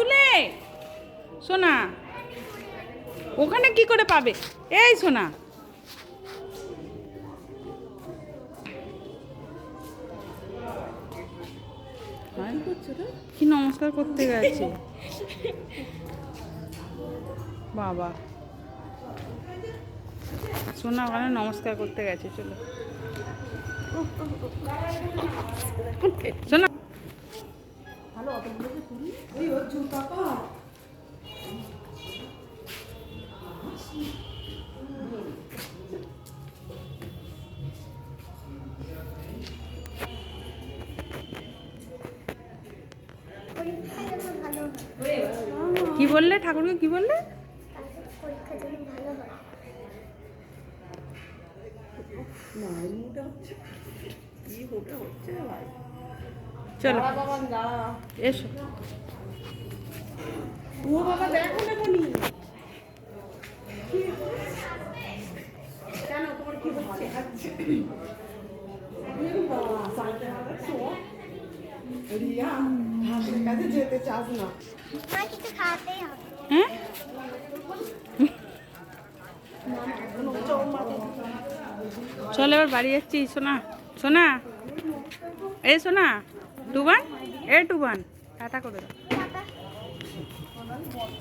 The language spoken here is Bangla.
তুলে। সোনা, ওখানে কি করে পাবে? এই সোনা। কি নমস্কার করতে গেছে? বাবা। সোনা ওখানে নমস্কার করতে গেছে, চলো। সোনা কি বললে ঠাকুরকে? কি বললে? তারপর পরীক্ষা যেন ভালো হয় চলো। এসো। ও বাবা দেখো না কোনি কেন তোমার কি হচ্ছে? রিয়া হাতের কাছে যেতে চাস না মা কিছু খাওয়াতেই হবে হ্যাঁ? চল এবার বাড়ি যাচ্ছি সোনা। সোনা? এ সোনা। টু টুবান এ টুবান টাটা করে দাও।